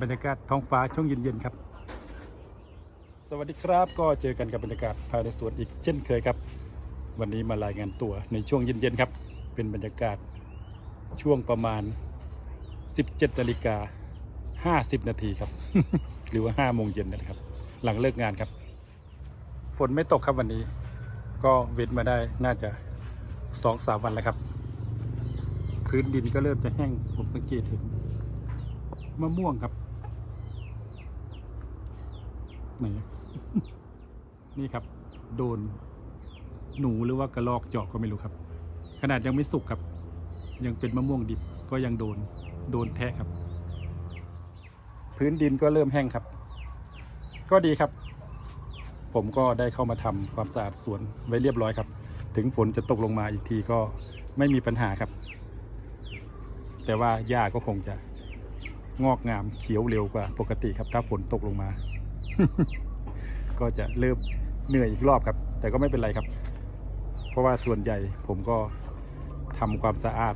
บรรยากาศท้องฟ้าช่วงเย็นๆครับ สวัสดีครับก็เจอกันกับบรรยากาศภายในสวนอีกเช่นเคยครับ วันนี้มารายงานตัวในช่วงเย็นๆครับ เป็นบรรยากาศช่วงประมาณ 17นาฬิกา50 นาทีครับ หรือว่า5โมงเย็นนั่นแหละครับ หลังเลิกงานครับ ฝนไม่ตกครับวันนี้ ก็เว้นมาได้น่าจะสองสามวันแล้วครับ พื้นดินก็เริ่มจะแห้งผมสังเกตเห็นมะม่วงครับ ไหน นี่ครับ โดน หนูหรือว่ากระรอกเจาะก็ไม่รู้ครับ ขนาดยังไม่สุกครับ ยังเป็นมะม่วงดิบก็ยังโดน โดนแทะครับ พื้นดินก็เริ่มแห้งครับ ก็ดีครับ ผมก็ได้เข้ามาทำความสะอาดสวนไว้เรียบร้อยครับ ถึงฝนจะตกลงมาอีกทีก็ไม่มีปัญหาครับ แต่ว่าหญ้าก็คงจะงอกงามเขียวเร็วกว่าปกติครับ ถ้าฝนตกลงมา ก็จะเริ่มเหนื่อยอีกรอบครับ แต่ก็ไม่เป็นไรครับ เพราะว่าส่วนใหญ่ผมก็ทำความสะอาด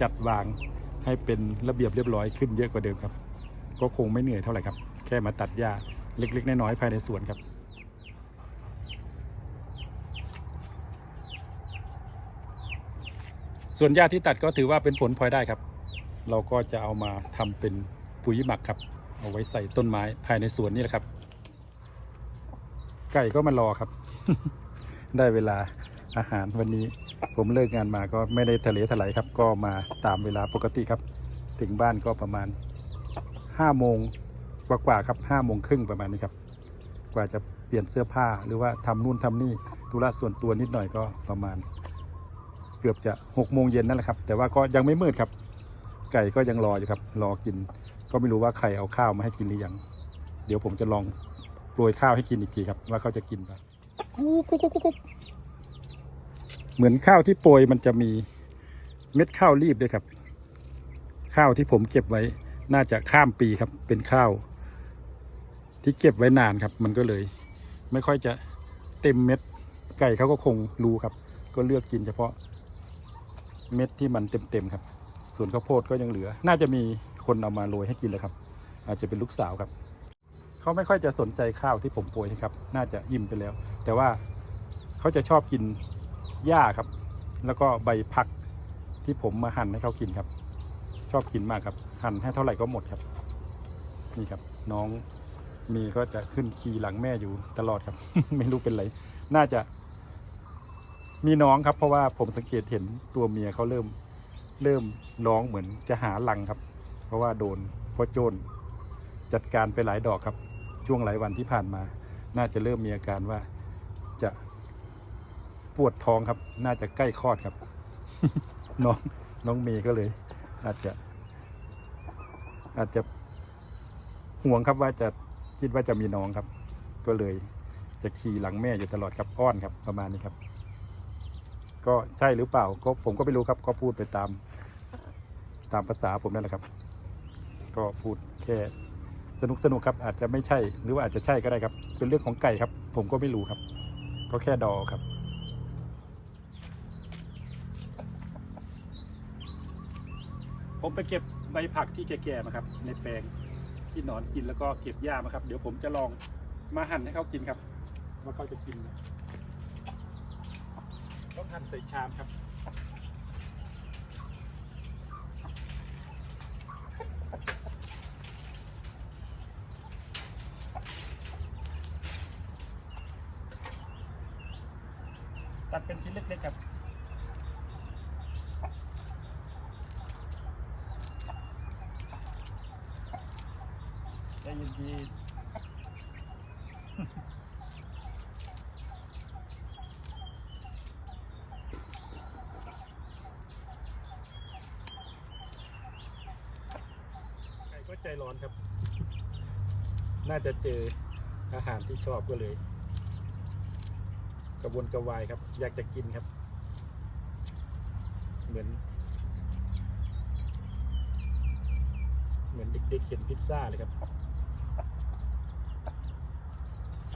จัดวางให้เป็นระเบียบเรียบร้อยขึ้นเยอะกว่าเดิมครับ ก็คงไม่เหนื่อยเท่าไหร่ครับ แค่มาตัดหญ้าเล็ก ๆ น้อยๆภายในสวนครับส่วนหญ้าที่ตัดก็ถือว่าเป็นผลพลอยได้ครับ เราก็จะเอามาทำเป็นปุ๋ยหมักครับ เอาไว้ใส่ต้นไม้ภายในสวนนี่แหละครับ ไก่ก็มารอครับ ได้เวลาอาหารวันนี้ ผมเลิกงานมาก็ไม่ได้ทะเลถลายครับ ก็มาตามเวลาปกติครับ ถึงบ้านก็ประมาณห้าโมงกว่าๆครับห้าโมงครึ่งประมาณนี้ครับ กว่าจะเปลี่ยนเสื้อผ้าหรือว่าทำนู่นทำนี่ธุระส่วนตัวนิดหน่อยก็ประมาณ เกือบจะหกโมงเย็นนั่นแหละครับ แต่ว่าก็ยังไม่มืดครับ ไก่ก็ยังรออยู่ครับ รอกิน ก็ไม่รู้ว่าใครเอาข้าวมาให้กินหรือยัง เดี๋ยวผมจะลอง โปรยข้าวให้กินอีกทีครับว่าเขาจะกินปะกุ๊กกุ๊กกุ๊กกุ๊กเหมือนข้าวที่โปรยมันจะมีเม็ดข้าวรีบด้วยครับ ข้าวที่ผมเก็บไว้น่าจะข้ามปีครับ เป็นข้าว ที่เก็บไว้นานครับ มันก็เลย ไม่ค่อยจะเต็มเม็ดไก่เขาก็คงรู้ครับ ก็เลือกกินเฉพาะเม็ดที่มันเต็มๆครับ ส่วนข้าวโพดก็ยังเหลือ น่าจะมีคนเอามาโรยให้กินแล้วครับ อาจจะเป็นลูกสาวครับ เขาไม่ค่อยจะสนใจข้าวที่ผมโปรยครับ น่าจะอิ่มไปแล้ว แต่ว่าเขาจะชอบกินหญ้าครับ แล้วก็ใบผักที่ผมมาหั่นให้เขากินครับ ชอบกินมากครับ หั่นให้เท่าไหร่ก็หมดครับ นี่ครับ น้องมีก็จะขึ้นขี่หลังแม่อยู่ตลอดครับ ไม่รู้เป็นไร น่าจะ มีน้องครับ เพราะว่าผมสังเกตเห็นตัวเมียเขาเริ่ม เริ่มร้องเหมือนจะหาลังครับ เพราะว่าโดนพ่อโจนจัดการไปหลายดอกครับ ช่วงหลายวันที่ผ่านมา น่าจะเริ่มมีอาการว่าจะปวดท้องครับ น่าจะใกล้คลอดครับ น้องน้องเมย์ก็เลย อาจจะ อาจจะห่วงครับว่าจะคิดว่าจะมีน้องครับ ก็เลยจะขี่หลังแม่อยู่ตลอดครับอ้อนครับประมาณนี้ครับ ก็ใช่หรือเปล่าก็ผมก็ไม่รู้ครับก็พูดไปตาม ตามภาษาผมนั่นแหละครับ ก็พูดแค่ สนุกสนุกครับอาจจะไม่ใช่หรือว่าอาจจะใช่ก็ได้ครับ เป็นเรื่องของไก่ครับ ผมก็ไม่รู้ครับ ก็แค่ดอครับ ผมไปเก็บใบผักที่แก่ๆมาครับ ในแปลงที่หนอนกินแล้วก็เก็บหญ้ามาครับ เดี๋ยวผมจะลองมาหั่นให้เขากินครับ ว่าเขาจะกินไหมต้องหั่นใส่ชามครับ ตัดเป็นชิ้นเล็กๆครับ ใจเย็นๆไก่ก็ ใจร้อนครับ น่าจะเจออาหารที่ชอบก็เลย กระวนกระวายครับ อยากจะกินครับ เหมือน เหมือนเด็กๆเห็นพิซซ่าเลยครับ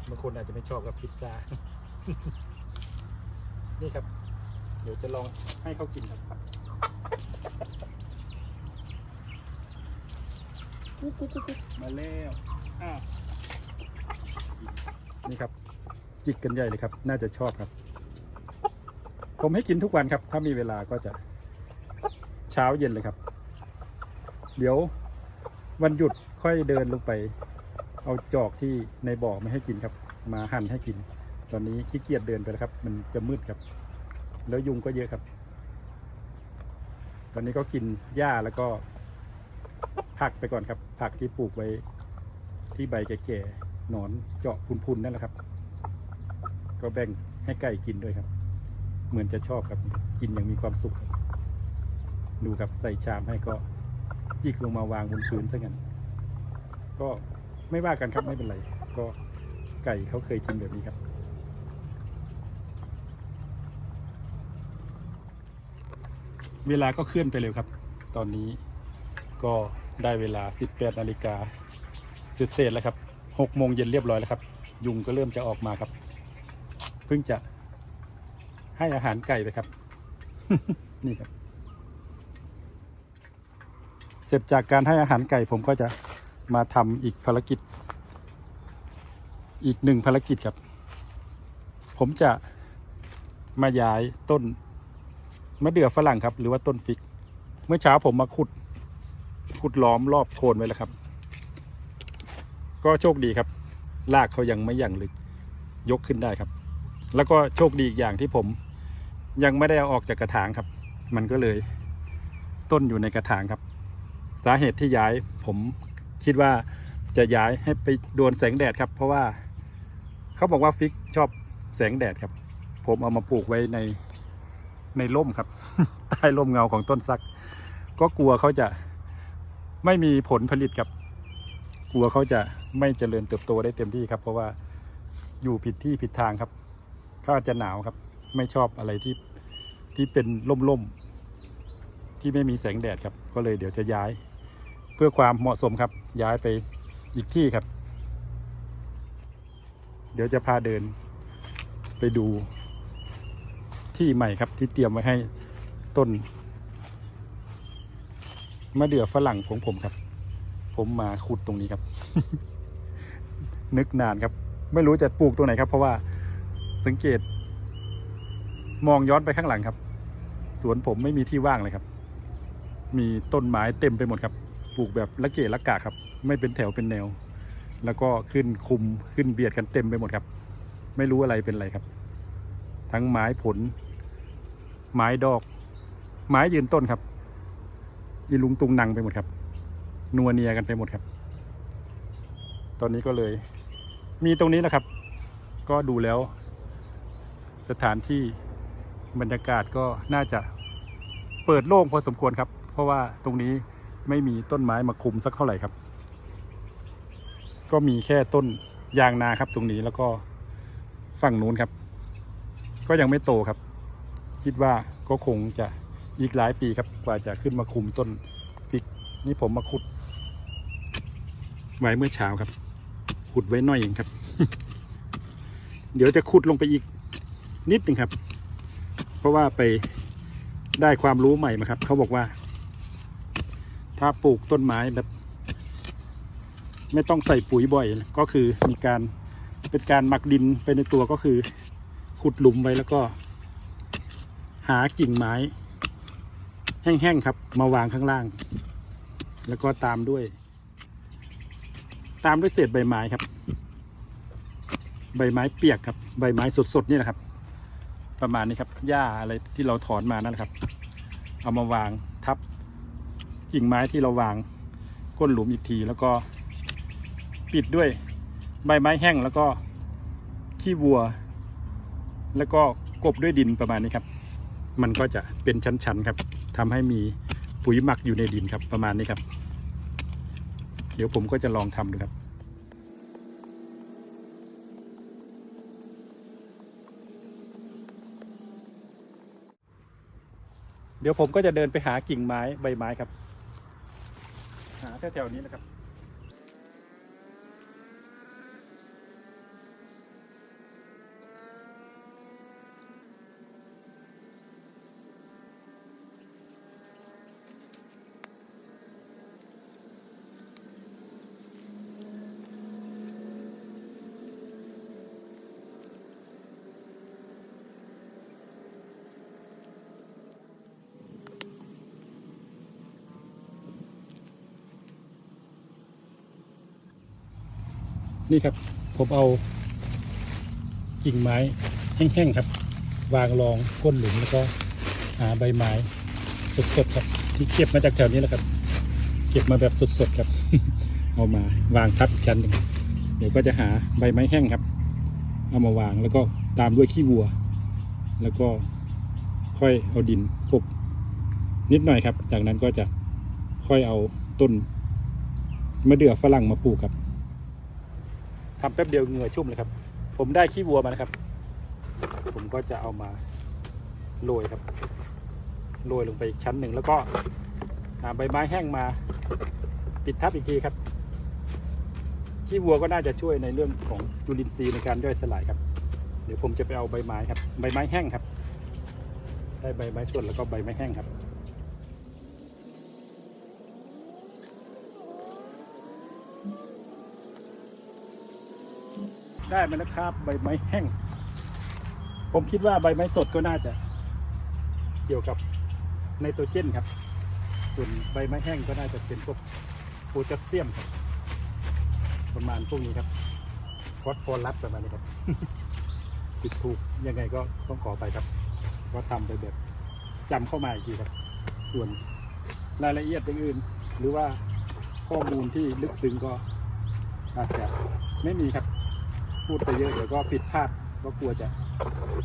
บางคนอาจจะไม่ชอบกับพิซซ่านี่ครับ เดี๋ยวจะลองให้เขากินครับ กุ๊กกุ๊กกุ๊กกุ๊ก มาแล้วอ้าวนี่ครับ จิกกันใหญ่เลยครับ น่าจะชอบครับ ผมให้กินทุกวันครับ ถ้ามีเวลาก็จะเช้าเย็นเลยครับ เดี๋ยววันหยุดค่อยเดินลงไป เอาจอกที่ในบ่อไม่ให้กินครับ มาหั่นให้กิน ตอนนี้ขี้เกียจเดินไปแล้วครับ มันจะมืดครับ แล้วยุงก็เยอะครับ ตอนนี้ก็กินหญ้าแล้วก็ ผักไปก่อนครับ ผักที่ปลูกไว้ที่ใบแก่ๆหนอนเจาะพุนๆนั่นแหละครับ ก็แบ่งให้ไก่กินด้วยครับ เหมือนจะชอบครับกินอย่างมีความสุข ดูครับใส่ชามให้ก็จิกลงมาวางบนพื้นซะงั้นก็ไม่ว่ากันครับไม่เป็นไร ก็ไก่เขาเคยกินแบบนี้ครับเวลาก็เคลื่อนไปเร็วครับ ตอนนี้ก็ ได้เวลา 18นาฬิกาเสร็จๆแล้วครับ6โมงเย็นเรียบร้อยแล้วครับ ยุงก็เริ่มจะออกมาครับ เพิ่งจะให้อาหารไก่ไปครับ นี่ครับ เสร็จจากการให้อาหารไก่ผมก็จะมาทำอีกภารกิจ อีกหนึ่งภารกิจครับ ผมจะมาย้ายต้นมะเดื่อฝรั่งครับ หรือว่าต้นฟิก เมื่อเช้าผมมาขุด ขุดล้อมรอบโคนไว้แล้วครับ ก็โชคดีครับรากเขายังไม่อย่างลึกยกขึ้นได้ครับ แล้วก็โชคดีอีกอย่างที่ผม ยังไม่ได้เอาออกจากกระถางครับ มันก็เลยต้นอยู่ในกระถางครับ สาเหตุที่ย้ายผมคิดว่าจะย้ายให้ไปโดนแสงแดดครับ เพราะว่าเขาบอกว่าฟิกชอบแสงแดดครับ ผมเอามาปลูกไว้ในในร่มครับ ใต้ร่มเงาของต้นซัก ก็กลัวเขาจะ ไม่มีผลผลิตครับกลัวเขาจะไม่เจริญเติบโตได้เต็มที่ครับ เพราะว่าอยู่ผิดที่ผิดทางครับเขาอาจจะหนาวครับ ไม่ชอบอะไรที่ที่เป็นร่มๆที่ไม่มีแสงแดดครับ ก็เลยเดี๋ยวจะย้าย เพื่อความเหมาะสมครับ ย้ายไปอีกที่ครับ เดี๋ยวจะพาเดินไปดูที่ใหม่ครับที่เตรียมไว้ให้ต้น มะเดื่อฝรั่งของผมครับ ผมมาขุดตรงนี้ครับ นึกนานครับ ไม่รู้จะปลูกตรงไหนครับ เพราะว่าสังเกต มองย้อนไปข้างหลังครับ สวนผมไม่มีที่ว่างเลยครับ มีต้นไม้เต็มไปหมดครับ ปลูกแบบละเกะละกะครับ ไม่เป็นแถวเป็นแนว แล้วก็ขึ้นคุมขึ้นเบียดกันเต็มไปหมดครับ ไม่รู้อะไรเป็นอะไรครับ ทั้งไม้ผล ไม้ดอก ไม้ยืนต้นครับ อีลุงตุงนังไปหมดครับ นัวเนียกันไปหมดครับ ตอนนี้ก็เลย มีตรงนี้นะครับ ก็ดูแล้ว สถานที่บรรยากาศก็น่าจะเปิดโล่งพอสมควรครับ เพราะว่าตรงนี้ไม่มีต้นไม้มาคุมสักเท่าไหร่ครับ ก็มีแค่ต้นยางนาครับ ตรงนี้แล้วก็ฝั่งนู้นครับ ก็ยังไม่โตครับ คิดว่าก็คงจะ อีกหลายปีครับกว่าจะขึ้นมาคุมต้นฟิก นี่ผมมาขุด ไว้เมื่อเช้าครับ ขุดไว้น่อยเองครับ เดี๋ยวจะขุดลงไปอีกนิดหนึ่งครับ เพราะว่าไปได้ความรู้ใหม่มาครับ เขาบอกว่า ถ้าปลูกต้นไม้แบบ ไม่ต้องใส่ปุ๋ยบ่อย ก็คือมีการเป็นการหมักดินไปในตัวก็คือ ขุดหลุมไว้แล้วก็ หากิ่งไม้ แห้งๆครับ มาวางข้างล่าง แล้วก็ตามด้วย ตามด้วยเศษใบไม้ครับ ใบไม้เปียกครับ ใบไม้สดๆนี่แหละครับ ประมาณนี้ครับหญ้าอะไรที่เราถอนมานั่นแหละครับ เอามาวางทับกิ่งไม้ที่เราวางก้นหลุมอีกที แล้วก็ปิดด้วยใบไม้แห้งแล้วก็ขี้วัว แล้วก็กบด้วยดินประมาณนี้ครับ มันก็จะเป็นชั้นๆครับทำให้มีปุ๋ยหมักอยู่ในดินครับประมาณนี้ครับ เดี๋ยวผมก็จะลองทำดูครับเดี๋ยวผมก็จะเดินไปหากิ่งไม้ใบไม้ครับ หาแถวๆนี้นะครับ นี่ครับ ผมเอากิ่งไม้แห้งๆครับ วางรองก้นหลุมแล้วก็หาใบไม้สดๆครับ ที่เก็บมาจากแถวนี้แหละครับ เก็บมาแบบสดๆครับ เอามาวางทับอีกชั้นหนึ่งเดี๋ยวก็จะหาใบไม้แห้งครับ เอามาวางแล้วก็ตามด้วยขี้วัว แล้วก็ค่อยเอาดินกลบนิดหน่อยครับ จากนั้นก็จะค่อยเอาต้นมะเดื่อฝรั่งมาปลูกครับ ทำแป๊บเดียวเหงื่อชุ่มเลยครับ ผมได้ขี้วัวมานะครับ ผมก็จะเอามาโรยครับโรยลงไปอีกชั้นหนึ่งแล้วก็หาใบไม้แห้งมาปิดทับอีกทีครับขี้วัวก็น่าจะช่วยในเรื่องของจุลินทรีย์ในการย่อยสลายครับ เดี๋ยวผมจะไปเอาใบไม้ครับ ใบไม้แห้งครับ ได้ใบไม้สดแล้วก็ใบไม้แห้งครับ ได้มาแล้วครับ ใบไม้แห้ง ผมคิดว่าใบไม้สดก็น่าจะ เกี่ยวกับไนโตรเจนครับ ส่วนใบไม้แห้งก็น่าจะเป็นพวกโพแทสเซียมครับ ประมาณพวกนี้ครับฟอสฟอรัสประมาณนี้ครับผิดถูกยังไงก็ต้องขอไปครับว่าทำไปแบบจำเข้ามาอีกทีครับ ส่วนรายละเอียดอื่น หรือว่าข้อมูลที่ลึกซึ้งก็อาจจะไม่มีครับ พูดไปเยอะเดี๋ยวก็ผิดพลาดก็กลัวจะ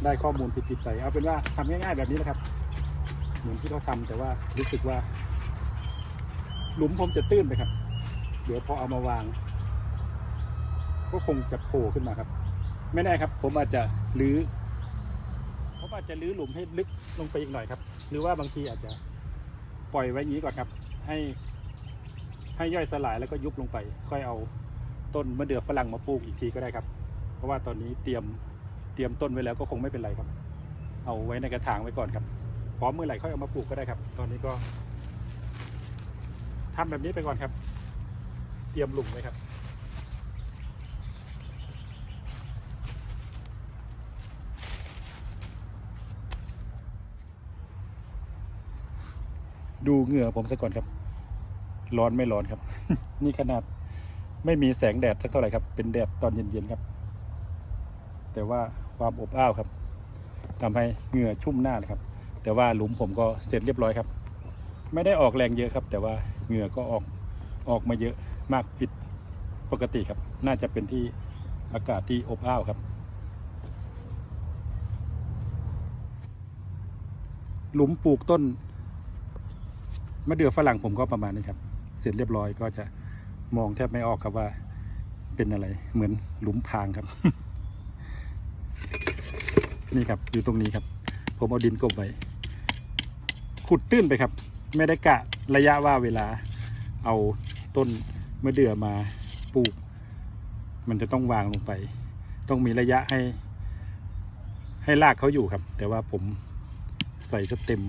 ได้ข้อมูลผิดๆไป เอาเป็นว่าทำง่ายๆแบบนี้นะครับเหมือนที่เขาทำแต่ว่ารู้สึกว่า หลุมผมจะตื้นไปครับ เดี๋ยวพอเอามาวาง ก็คงจะโผล่ขึ้นมาครับ ไม่แน่ครับ ผมอาจจะรื้อผมอาจจะรื้อหลุมให้ลึกลงไปอีกหน่อยครับ หรือว่าบางทีอาจจะปล่อยไว้อย่างนี้ก่อนครับ ให้ให้ย่อยสลายแล้วก็ยุบลงไป ค่อยเอาต้นมะเดื่อฝรั่งมาปลูกอีกทีก็ได้ครับ เพราะว่าตอนนี้เตรียมเตรียมต้นไว้แล้วก็คงไม่เป็นไรครับ เอาไว้ในกระถางไว้ก่อนครับพร้อมเมื่อไหร่ค่อยเอามาปลูกก็ได้ครับ ตอนนี้ก็ทำแบบนี้ไปก่อนครับ เตรียมหลุมไว้ครับ ดูเหงื่อผมซะก่อนครับ ร้อนไม่ร้อนครับ นี่ขนาดไม่มีแสงแดดสักเท่าไหร่ครับ เป็นแดดตอนเย็นๆครับ แต่ว่าความอบอ้าวครับทำให้เหงื่อชุ่มหน้าเลยครับ แต่ว่าหลุมผมก็เสร็จเรียบร้อยครับ ไม่ได้ออกแรงเยอะครับ แต่ว่าเหงื่อก็ออกออกมาเยอะมากผิดปกติครับ น่าจะเป็นที่อากาศที่อบอ้าวครับ หลุมปลูกต้นมะเดื่อฝรั่งผมก็ประมาณนี้ครับ เสร็จเรียบร้อยก็จะมองแทบไม่ออกครับว่าเป็นอะไรเหมือนหลุมพางครับ นี่ครับอยู่ตรงนี้ครับ ผมเอาดินกบไว้ขุดตื้นไปครับ ไม่ได้กะระยะว่าเวลาเอาต้นมะเดื่อมาปลูก มันจะต้องวางลงไป ต้องมีระยะให้ ให้รากเขาอยู่ครับ แต่ว่าผมใส่ซะเต็ม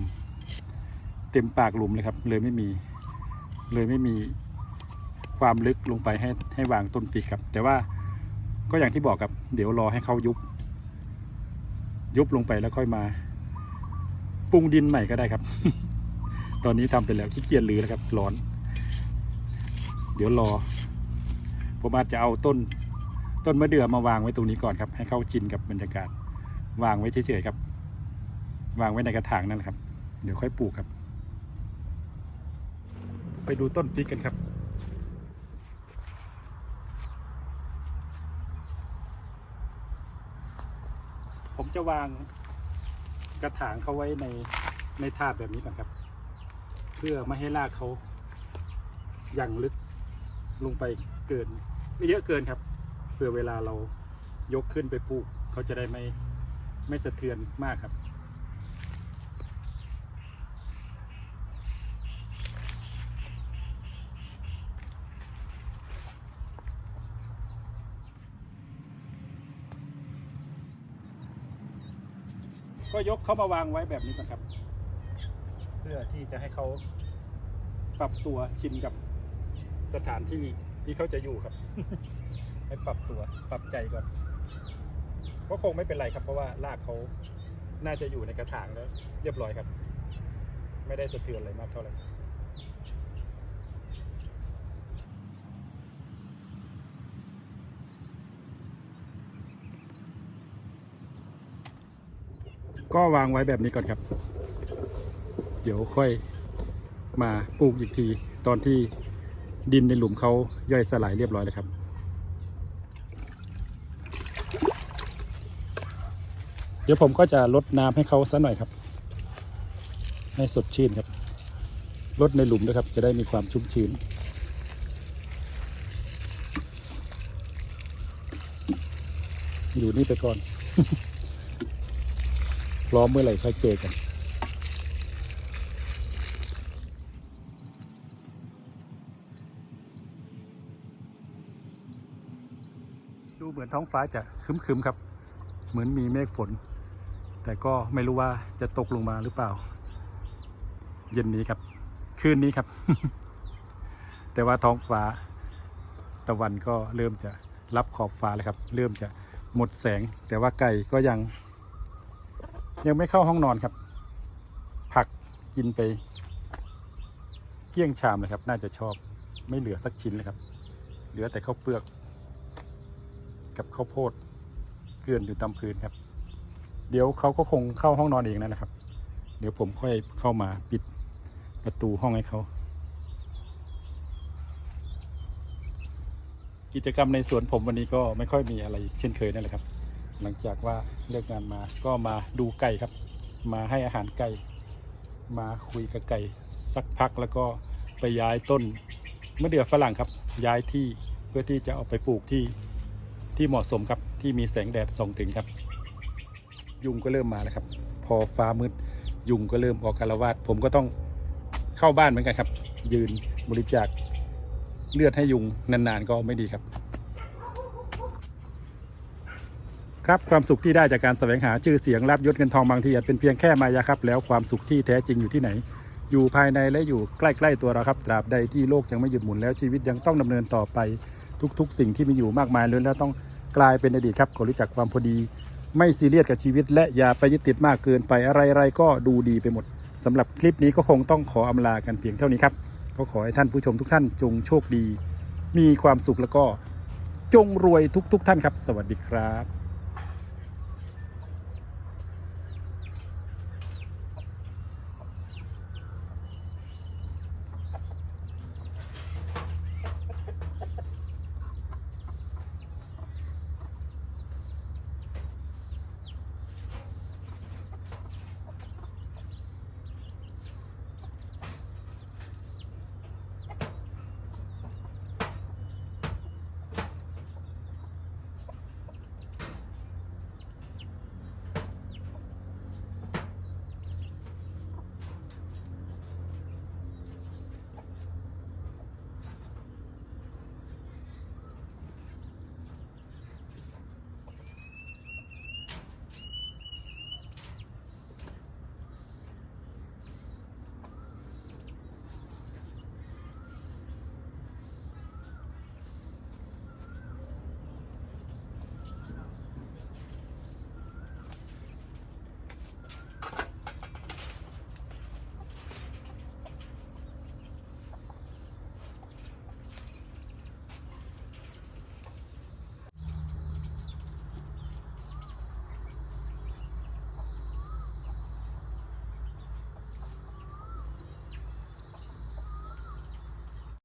เต็มปากหลุมเลยครับ เลยไม่มีเลยไม่มีความลึกลงไปให้ให้วางต้นฟิกครับ แต่ว่าก็อย่างที่บอกครับ เดี๋ยวรอให้เขายุบ ยุบลงไปแล้วค่อยมาปรุงดินใหม่ก็ได้ครับ ตอนนี้ทำไปแล้วขี้เกียจลือแล้วครับ ร้อน เดี๋ยวรอ ผมอาจจะเอาต้น ต้นมะเดื่อมาวางไว้ตรงนี้ก่อนครับ ให้เข้าจินกับบรรยากาศ วางไว้เฉยๆครับ วางไว้ในกระถางนั่นแหละครับ เดี๋ยวค่อยปลูกครับ ไปดูต้นฟิกกันครับ ผมจะวางกระถางเขาไว้ในในถาดแบบนี้ก่อนครับ เพื่อไม่ให้รากเขาอย่างลึกลงไปเกิน ไม่เยอะเกินครับ เพื่อเวลาเรายกขึ้นไปปลูกเขาจะได้ไม่ไม่สะเทือนมากครับ ก็ยกเขามาวางไว้แบบนี้ก่อนครับ เพื่อที่จะให้เขาปรับตัวชินกับสถานที่ที่เขาจะอยู่ครับ ให้ปรับตัวปรับใจก่อนก็คงไม่เป็นไรครับ เพราะว่ารากเขาน่าจะอยู่ในกระถางแล้ว เรียบร้อยครับ ไม่ได้สะเทือนอะไรมากเท่าไหร่ ก็วางไว้แบบนี้ก่อนครับ เดี๋ยวค่อยมาปลูกอีกทีตอนที่ดินในหลุมเขาย่อยสลายเรียบร้อยแล้วครับ เดี๋ยวผมก็จะลดน้ำให้เขาสักหน่อยครับ ให้สดชื่นครับลดในหลุมด้วยครับ จะได้มีความชุ่มชื้นอยู่นี่ไปก่อน พร้อมเมื่อไหร่ค่อยเจอกันดูเหมือนท้องฟ้าจะครึ้มๆครับ เหมือนมีเมฆฝน แต่ก็ไม่รู้ว่าจะตกลงมาหรือเปล่า เย็นนี้ครับ คืนนี้ครับ แต่ว่าท้องฟ้าตะวันก็เริ่มจะรับขอบฟ้าแล้วครับ เริ่มจะหมดแสง แต่ว่าไก่ก็ยัง ยังไม่เข้าห้องนอนครับ ผักกินไป เกลี้ยงชามเลยครับ น่าจะชอบไม่เหลือสักชิ้นเลยครับ เหลือแต่ข้าวเปลือก กับข้าวโพดเกลื่อนอยู่ตามพื้นครับ เดี๋ยวเขาก็คงเข้าห้องนอนเองนั่นแหละครับ เดี๋ยวผมค่อยเข้ามาปิดประตูห้องให้เขากิจกรรมในสวนผมวันนี้ก็ไม่ค่อยมีอะไรเช่นเคยนั่นแหละครับ หลังจากว่าเลิกงานมาก็มาดูไก่ครับ มาให้อาหารไก่ มาคุยกับไก่สักพักแล้วก็ไปย้ายต้นมะเดื่อฝรั่งครับ ย้ายที่เพื่อที่จะเอาไปปลูกที่ที่เหมาะสมครับที่มีแสงแดดส่องถึงครับ ยุงก็เริ่มมาแล้วครับ พอฟ้ามืดยุงก็เริ่มออกอารวาสผมก็ต้องเข้าบ้านเหมือนกันครับ ยืนบริจาคเลือดให้ยุงนานๆก็ไม่ดีครับ ครับความสุขที่ได้จากการแสวงหาชื่อเสียงลาบยศเงินทองบางทีอาจเป็นเพียงแค่มายาครับ แล้วความสุขที่แท้จริงอยู่ที่ไหน อยู่ภายในและอยู่ใกล้ๆตัวเราครับตราบใดที่โลกยังไม่หยุดหมุนแล้วชีวิตยังต้องดำเนินต่อไปทุกๆ สิ่งที่มีอยู่มากมายล้วนแล้วต้องกลายเป็นอดีตครับขอรู้จักความพอดี ไม่ซีเรียสกับชีวิต และอย่าไปยึดติดมากเกินไปอะไรๆก็ดูดีไปหมดสำหรับคลิปนี้ก็คงต้องขออำลากันเพียงเท่านี้ครับก็ขอให้ท่านผู้ชมทุกท่านจงโชคดี มีความสุขแล้วก็จงรวยทุกๆท่านครับ สวัสดีครับ